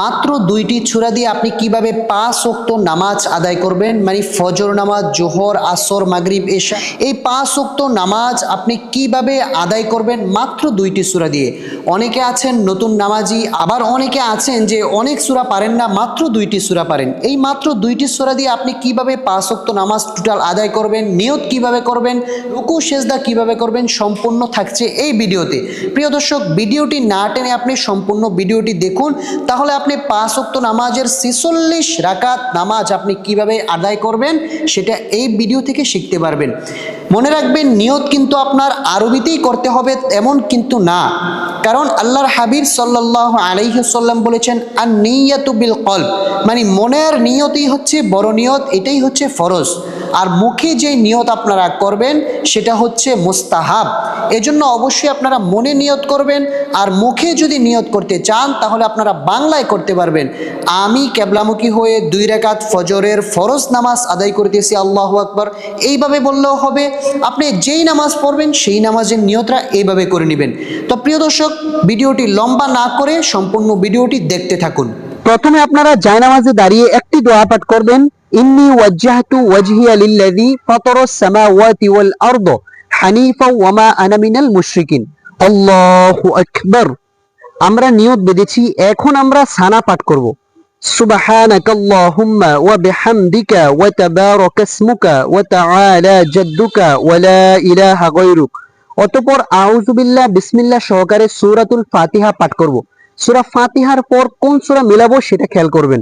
মাত্র দুইটি ছুরা দিয়ে আপনি কীভাবে পাঁচ ওক্ত নামাজ আদায় করবেন? মানে ফজর নামাজ, জোহর, আসর, মাগরিব, এশা, এই পাঁচ ওক্ত নামাজ আপনি কীভাবে আদায় করবেন? মাত্র দুইটি সূরা দিয়ে। অনেকে আছেন নতুন নামাজি, আবার অনেকে আছেন যে অনেক সূরা পারেন না, মাত্র দুইটি সূরা পারেন। এই মাত্র দুইটি সূরা দিয়ে আপনি কীভাবে পাঁচ ওক্ত নামাজ টোটাল আদায় করবেন? নিয়ত কীভাবে করবেন? রুকু, সেজদা কীভাবে করবেন? সম্পূর্ণ থাকছে এই ভিডিওতে। প্রিয় দর্শক, ভিডিওটি না টেনে আপনি সম্পূর্ণ ভিডিওটি দেখুন। তাহলে আপনি পাঁচ নামাজের ছিচল্লিশ রাকাত নামাজ আপনি কীভাবে আদায় করবেন সেটা এই ভিডিও থেকে শিখতে পারবেন। মনে রাখবেন, নিয়ত কিন্তু আপনার আরবিতেই করতে হবে, এমন কিন্তু না। কারণ আল্লাহর হাবিব সাল্লাহ আলাইসাল্লাম বলেছেন আর নিয়াতু বিল কল্ব। মানে মনের নিয়তই হচ্ছে বড় নিয়ত, এটাই হচ্ছে ফরজ। আর মুখে যে নিয়ত আপনারা করবেন, সেটা হচ্ছে মুস্তাহাব। এজন্য অবশ্যই আপনারা মনে নিয়ত করবেন, আর মুখে যদি নিয়ত করতে চান, তাহলে আপনারা বাংলায় করতে পারবেন। আমি কেবলামুখী হয়ে দুই রেখাত ফজরের ফরজ নামাজ আদায় করতেছি, আল্লাহ আকবর। এইভাবে বললেও হবে, আপনি যেই নামাজ পড়বেন, সেই নামাজের নিয়তরা এইভাবে করে নেবেন। তো প্রিয় দর্শক, ভিডিওটি লম্বা না করে সম্পূর্ণ ভিডিওটি দেখতে থাকুন। প্রথমে আপনারা জায়নামাজে দাঁড়িয়ে একটি দোয়া পাঠ করবেন। ইন্নি ওয়াজ্জাহতু ওয়াজহিয়া লিল্লাযী ফাতারাস সামাওয়াতি ওয়াল আরদ হানিফা ওয়া মা আনা মিনাল মুশরিকিন আল্লাহু আকবার আমরা নিয়ত বেঁধেছি এখন আমরা সানা পাঠ করব سبحانك اللهم وبحمدك وتبارك اسمك وتعالى جدك ولا إله غيرك অতঃপর আউযুবিল্লাহ বিসমিল্লাহ সহকারে সূরাতুল ফাতিহা পাঠ করব সূরা ফাতিহার পর কোন সূরা মিলাবো সেটা খেয়াল করবেন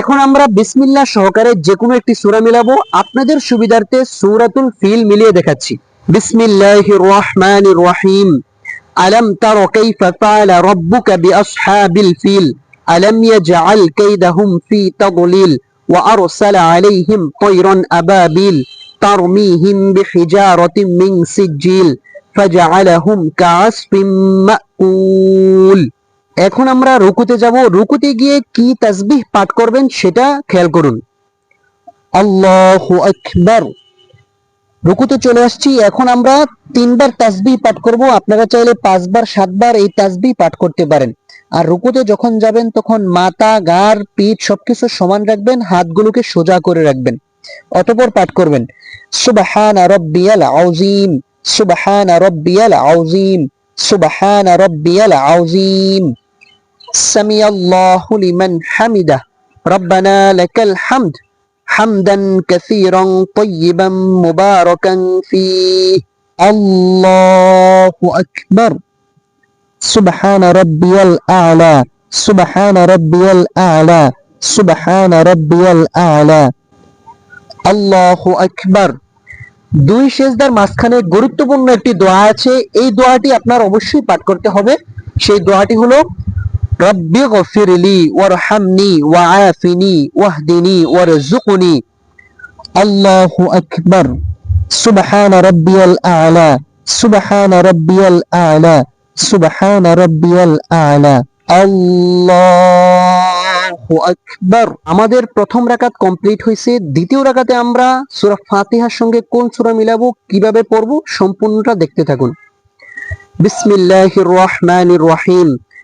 এখন আমরা বিসমিল্লাহ সহকারে যে কোনো একটি সূরা মিলাবো আপনাদের সুবিধার্থে সূরাতুল ফিল মিলিয়ে দেখাচ্ছি বিসমিল্লাহির রহমানির রহিম আলম তার কাইফা ফাআলা রাব্বুকা বিআসহাবিল ফিল আলম ইয়াজআল কাইদাহুম ফি তাদলিল وأرسل عليهم طيرا أبابيل ترميهم بحجارة من سجيل فجعلهم كعصف مأكول এখন আমরা রুকুতে যাব। রুকুতে গিয়ে কি তাসবিহ পাঠ করবেন সেটা খেয়াল করুন। আল্লাহ আকবার। রুকুতে চলে আসছি। এখন আমরা তিনবার তাসবিহ পাঠ করব। আপনারা চাইলে পাঁচবার, সাতবার এই তাসবিহ পাঠ করতে পারেন। আর রুকুতে যখন যাবেন, তখন মাথা, গার, পিঠ সবকিছু সমান রাখবেন, হাতগুলোকে সোজা করে রাখবেন। অতঃপর পাঠ করবেন। সুবহানা রাব্বিয়াল আযীম, সুবহানা রাব্বিয়াল আযীম, সুবহানা রাব্বিয়াল আযীম। سمع الله لمن حمده ربنا لك الحمد حمدا كثيرا طيبا مباركا فيه الله أكبر سبحان ربي الأعلى سبحان ربي الأعلى سبحان ربي الأعلى الله أكبر দুই শেষদার মাঝখানে গুরুত্বপূর্ণ একটি দোয়া আছে এই দোয়াটি আপনার অবশ্যই পাঠ করতে হবে সেই দোয়াটি হলো রব্বি গফিরলি ওয়ারহামনি ওয়াআফিনি ওয়াহদিনি ওয়ারজুকনি আল্লাহু আকবার সুবহান রব্বিয়াল আলা সুবহান রব্বিয়াল আলা সুবহান রব্বিয়াল আলা আল্লাহু আকবার আমাদের প্রথম রাকাত কমপ্লিট হয়েছে। দ্বিতীয় রাকাতে আমরা সূরা ফাতিহার সঙ্গে কোন সূরা মিলাবো, কীভাবে পড়ব, সম্পূর্ণটা দেখতে থাকুন। বিসমিল্লাহির রহমানির রহিম।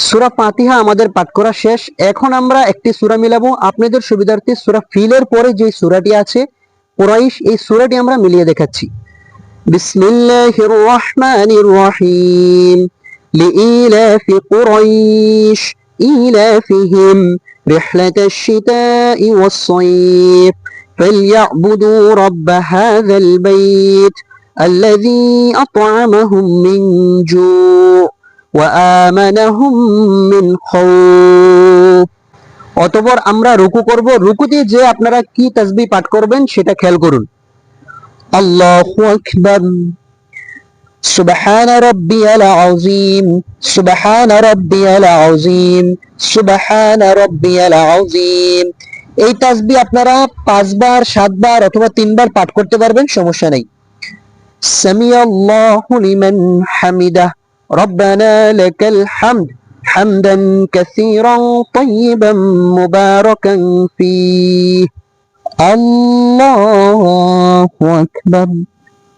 সুরা ফাতিহা আমাদের পাঠ করা শেষ এখন আমরা একটি সুরা মিলাবো আপনাদের সুবিধার্থে সুরা ফিলের পরে যে সুরাটি আছে কুরাইশ এই সুরাটি আমরা মিলিয়ে দেখাচ্ছি বিসমিল্লাহির রহমানির রহিম لإيلاف قريش إيلافهم رحلة الشتاء والصيف فليعبدوا رب هذا البيت الذي أطعمهم من جوع وآمنهم من خوف অতঃপর আমরা রুকু করব রুকুতে যে আপনারা কি তাসবিহ পাঠ করবেন সেটা খেয়াল করুন আল্লাহু আকবার سبحان ربي العظيم سبحان ربي العظيم سبحان ربي العظيم এই তাসবিহ আপনারা পাঁচবার সাতবার অথবা তিনবার পাঠ করতে পারবেন সমস্যা নেই سمع الله لمن حمده ربنا لك الحمد حمدا كثيرا طيبا مباركا فيه الله أكبر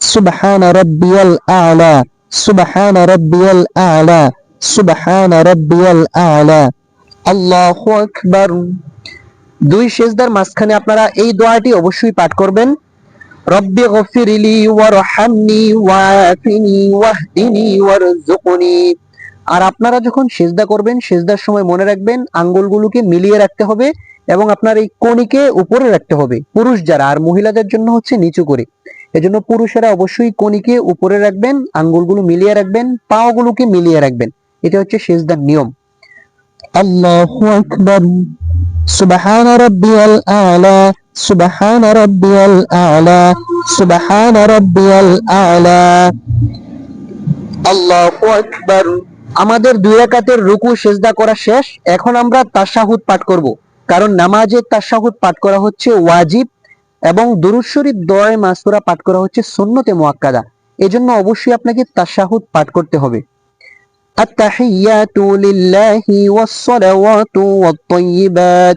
سبحان ربي الأعلى سبحان ربي الأعلى سبحان ربي الأعلى الله أكبر দুই সেজদার মাঝখানে আপনারা এই দোয়াটি অবশ্যই পাঠ করবেন রব্বি গফিরলি ওয়ারহামনি ওয়াফিনি ওয়াহদিনি ওয়ারজুকনি আর আপনারা যখন সেজদা করবেন, সেজদার সময় মনে রাখবেন আঙ্গুলগুলোকে মিলিয়ে রাখতে হবে এবং আপনার এই কণিকে উপরে রাখতে হবে। পুরুষ যারা, আর মহিলাদের জন্য হচ্ছে নিচু করে। এজন্য পুরুষেরা অবশ্যই কণিকে উপরে রাখবেন, আঙ্গুলগুলো মিলিয়ে রাখবেন, পাওগুলোকে মিলিয়ে রাখবেন। এটা হচ্ছে সেজদার নিয়ম। আল্লাহু আকবার। সুবহান রাব্বিয়াল আ'লা সুবহান রাব্বিয়াল আ'লা সুবহান রাব্বিয়াল আ'লা আল্লাহু আকবার আমাদের দুই রাকাতের রুকু সেজদা করা শেষ এখন আমরা তাশাহুদ পাঠ করব কারণ নামাজে তাশাহুদ পাঠ করা হচ্ছে ওয়াজিব এবং দুরুদ শরীফ দোয়া মাসুরা পাঠ করা হচ্ছে সুন্নতে মুআক্কাদা এজন্য অবশ্যই আপনাকে তাশাহুদ পাঠ করতে হবে التحيات لله والصلوات والطيبات